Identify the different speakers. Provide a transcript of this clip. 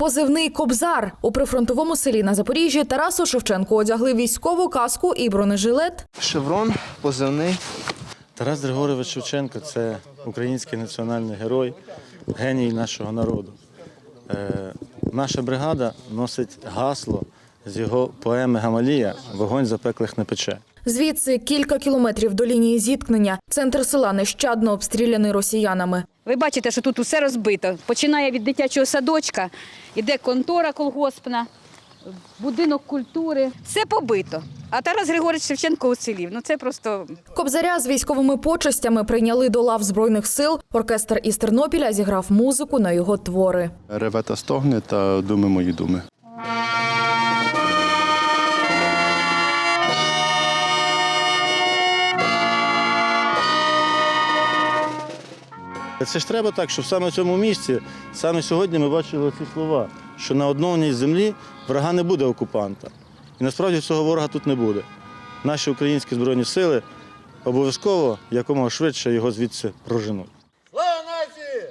Speaker 1: Позивний Кобзар у прифронтовому селі на Запоріжжі Тарасу Шевченку одягли військову каску і бронежилет.
Speaker 2: Шеврон, позивний.
Speaker 3: Тарас Григорович Шевченко це український національний герой, геній нашого народу. Е, наша бригада носить гасло з його поеми Гамалія Вогонь запеклих не пече.
Speaker 1: Звідси кілька кілометрів до лінії зіткнення. Центр села нещадно обстріляний росіянами.
Speaker 4: Ви бачите, що тут усе розбито. Починає від дитячого садочка, іде контора колгоспна, будинок культури. Все побито. А Тарас Григорович Шевченко уцілів. Ну це просто
Speaker 1: Кобзаря з військовими почестями прийняли до лав збройних сил. Оркестр із Тернопіля зіграв музику на його твори.
Speaker 5: Реве та стогне та думи мої думи.
Speaker 3: Це ж треба так, щоб саме в цьому місці, саме сьогодні ми бачили ці слова, що на одній землі врага не буде окупанта. І насправді цього ворога тут не буде. Наші українські збройні сили обов'язково якомога швидше його звідси проженуть.
Speaker 6: Слава нації!